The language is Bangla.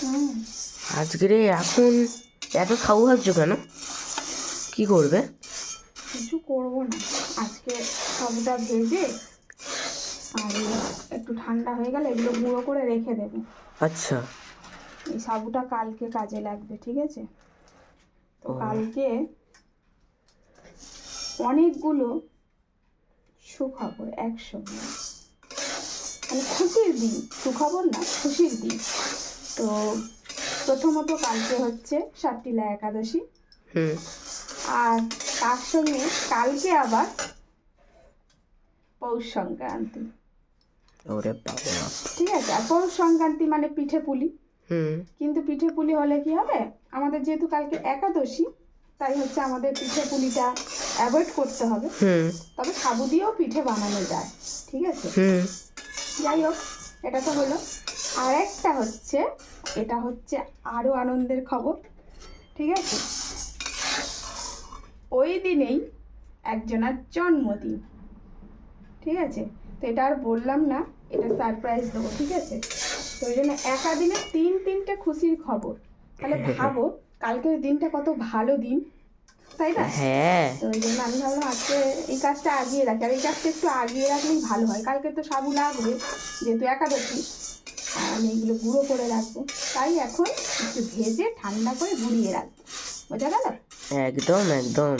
হুম আজকে এখন এত ভাবছ কেন? কি করবে? কিছু করব না। আজকে সবটা ভেজে আর একটু ঠান্ডা হয়ে গেলে এগুলো গুঁড়ো করে রেখে দেবো। আচ্ছা। এই সাবুটা কালকে কাজে লাগবে ঠিক আছে? তো কালকে অনেকগুলো সুখবর একসঙ্গে। মানে খুশির দিন সুখবর না খুশির দিন। তো প্রথমত কালকে হচ্ছে সাতটিলা একাদশী। হুম আর তার সঙ্গে কালকে আবার পৌষ সংক্রান্তি। ওরে বাবা। ঠিক আছে আর পৌষ সংক্রান্তি মানে পিঠে পুলি। হুম। কিন্তু পিঠে পুলি হলে কি হবে? আমাদের যেহেতু কালকে একাদশী তাই হচ্ছে আমাদের পিঠে পুলিটা অ্যাভয়েড করতে হবে। হুম। তবে সাবু দিয়েও পিঠে বানানো যায় ঠিক আছে? হুম। যাই হোক এটা তো হলো। আর একটা হচ্ছে, এটা হচ্ছে আরও আনন্দের খবর, ঠিক আছে? ওই দিনেই একজনের জন্মদিন, ঠিক আছে? তো এটা আর বললাম না, এটা সারপ্রাইজ দেবো, ঠিক আছে? তো ওই জন্য একা দিনে তিন, তিনটে খুশির খবর। তাহলে ভাবো, কালকের দিনটা কত ভালো দিন তাই না? হ্যাঁ। তো ওই জন্য আমি ভাবলাম আজকে এই কাজটা আগিয়ে রাখি। আর এই কাজটা একটু আগিয়ে রাখলেই ভালো হয়। কালকে তো সাবু লাগবে যেহেতু একাদশী। আর আমি এগুলো গুঁড়ো করে রাখব। তাই এখন একটু ভেজে ঠান্ডা করে গুঁড়িয়ে রাখব। বোঝা গেল? একদম একদম।